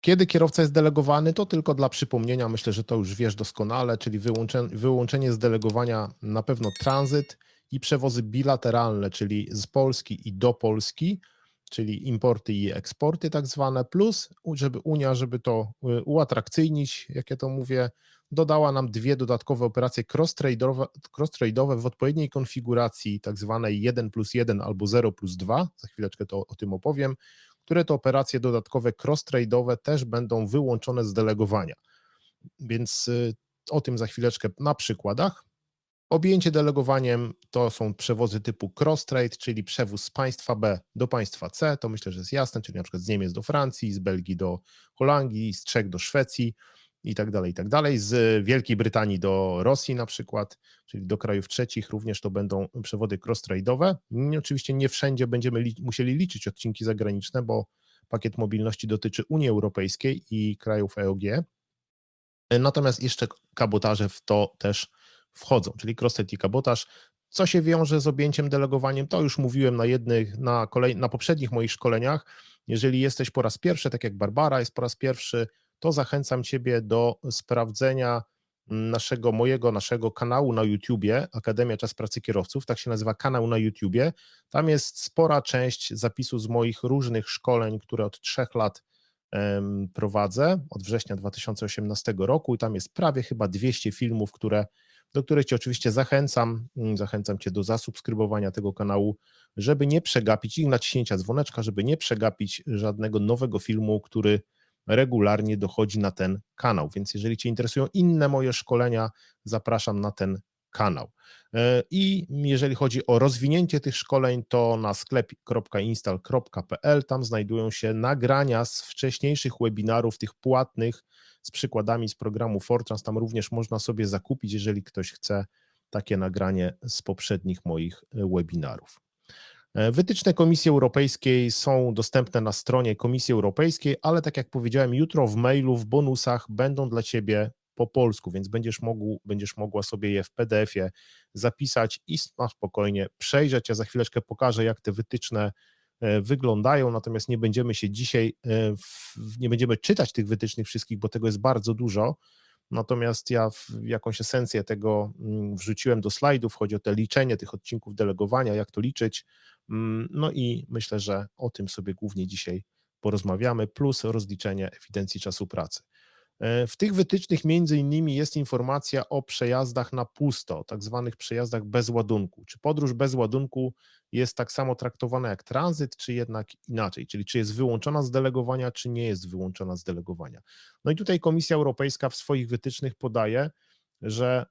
Kiedy kierowca jest delegowany, to tylko dla przypomnienia, myślę, że to już wiesz doskonale, czyli wyłączenie, wyłączenie z delegowania na pewno tranzyt i przewozy bilateralne, czyli z Polski i do Polski, czyli importy i eksporty tak zwane, plus żeby Unia, żeby to y, uatrakcyjnić, jak ja to mówię, dodała nam dwie dodatkowe operacje cross-trade'owe cross w odpowiedniej konfiguracji, tak zwanej 1 plus 1 albo 0 plus 2, za chwileczkę to o tym opowiem, które to operacje dodatkowe cross-trade'owe też będą wyłączone z delegowania. Więc y, o tym za chwileczkę na przykładach. Objęcie delegowaniem to są przewozy typu cross-trade, czyli przewóz z państwa B do państwa C, to myślę, że jest jasne, czyli na przykład z Niemiec do Francji, z Belgii do Holandii, z Czech do Szwecji i tak dalej, i tak dalej. Z Wielkiej Brytanii do Rosji na przykład, czyli do krajów trzecich również to będą przewody cross-trade'owe. Oczywiście nie wszędzie będziemy li musieli liczyć odcinki zagraniczne, bo pakiet mobilności dotyczy Unii Europejskiej i krajów EOG. Natomiast jeszcze kabotaże w to też wchodzą, czyli cross-trade i kabotaż. Co się wiąże z objęciem delegowaniem, to już mówiłem na jednych, na, na poprzednich moich szkoleniach. Jeżeli jesteś po raz pierwszy, tak jak Barbara jest po raz pierwszy, to zachęcam Ciebie do sprawdzenia naszego, mojego, naszego kanału na YouTubie, Akademia Czas Pracy Kierowców, tak się nazywa kanał na YouTubie. Tam jest spora część zapisu z moich różnych szkoleń, które od trzech lat prowadzę, od września 2018 roku i tam jest prawie chyba 200 filmów, które, do których Cię oczywiście zachęcam, zachęcam Cię do zasubskrybowania tego kanału, żeby nie przegapić i naciśnięcia dzwoneczka, żeby nie przegapić żadnego nowego filmu, który regularnie dochodzi na ten kanał. Więc jeżeli Cię interesują inne moje szkolenia, zapraszam na ten kanał. E, I jeżeli chodzi o rozwinięcie tych szkoleń, to na sklep.install.pl tam znajdują się nagrania z wcześniejszych webinarów, tych płatnych, z przykładami z programu Fortrans. Tam również można sobie zakupić, jeżeli ktoś chce takie nagranie z poprzednich moich webinarów. E, wytyczne Komisji Europejskiej są dostępne na stronie Komisji Europejskiej, ale tak jak powiedziałem, jutro w mailu, w bonusach będą dla Ciebie po polsku, więc będziesz, mógł, będziesz mogła sobie je w PDF-ie zapisać i spokojnie przejrzeć. Ja za chwileczkę pokażę, jak te wytyczne e, wyglądają, natomiast nie będziemy się dzisiaj, e, nie będziemy czytać tych wytycznych wszystkich, bo tego jest bardzo dużo. Natomiast ja jakąś esencję tego mm, wrzuciłem do slajdów, chodzi o te liczenie tych odcinków delegowania, jak to liczyć, no i myślę, że o tym sobie głównie dzisiaj porozmawiamy, plus rozliczenie ewidencji czasu pracy. E, w tych wytycznych między innymi jest informacja o przejazdach na pusto, tak zwanych przejazdach bez ładunku. Czy podróż bez ładunku jest tak samo traktowana jak tranzyt, czy jednak inaczej, czyli czy jest wyłączona z delegowania, czy nie jest wyłączona z delegowania. No i tutaj Komisja Europejska w swoich wytycznych podaje, że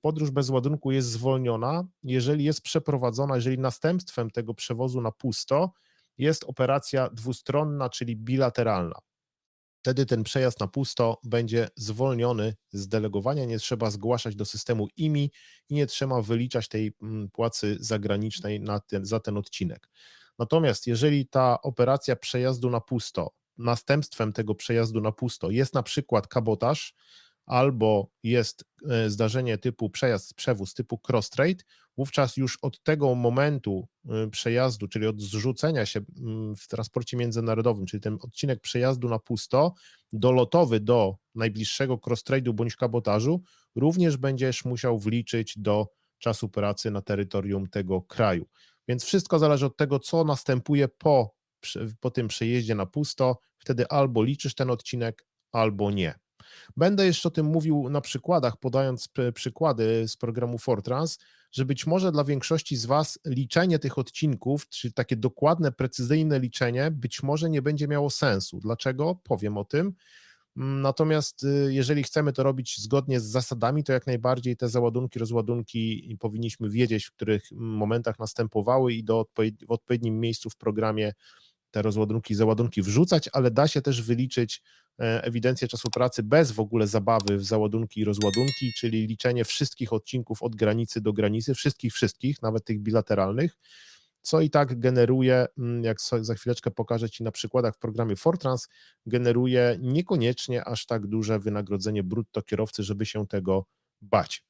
podróż bez ładunku jest zwolniona, jeżeli jest przeprowadzona, jeżeli następstwem tego przewozu na pusto jest operacja dwustronna, czyli bilateralna. Wtedy ten przejazd na pusto będzie zwolniony z delegowania, nie trzeba zgłaszać do systemu IMI i nie trzeba wyliczać tej płacy zagranicznej ten, za ten odcinek. Natomiast jeżeli ta operacja przejazdu na pusto, następstwem tego przejazdu na pusto jest na przykład kabotaż, albo jest e, zdarzenie typu przejazd, przewóz typu cross-trade, wówczas już od tego momentu e, przejazdu, czyli od zrzucenia się mm, w transporcie międzynarodowym, czyli ten odcinek przejazdu na pusto, dolotowy do najbliższego cross-trade'u bądź kabotażu, również będziesz musiał wliczyć do czasu pracy na terytorium tego kraju. Więc wszystko zależy od tego, co następuje po, po tym przejeździe na pusto, wtedy albo liczysz ten odcinek, albo nie. Będę jeszcze o tym mówił na przykładach, podając przykłady z programu Fortrans, że być może dla większości z Was liczenie tych odcinków, czy takie dokładne, precyzyjne liczenie, być może nie będzie miało sensu. Dlaczego? Powiem o tym. Mm, natomiast y, jeżeli chcemy to robić zgodnie z zasadami, to jak najbardziej te załadunki, rozładunki powinniśmy wiedzieć, w których momentach następowały i do w odpowiednim miejscu w programie te rozładunki, załadunki wrzucać, ale da się też wyliczyć E, ewidencję czasu pracy bez w ogóle zabawy w załadunki i rozładunki, czyli liczenie wszystkich odcinków od granicy do granicy, wszystkich, wszystkich, nawet tych bilateralnych, co i tak generuje, mm, jak za chwileczkę pokażę Ci na przykładach w programie Fortrans, generuje niekoniecznie aż tak duże wynagrodzenie brutto kierowcy, żeby się tego bać.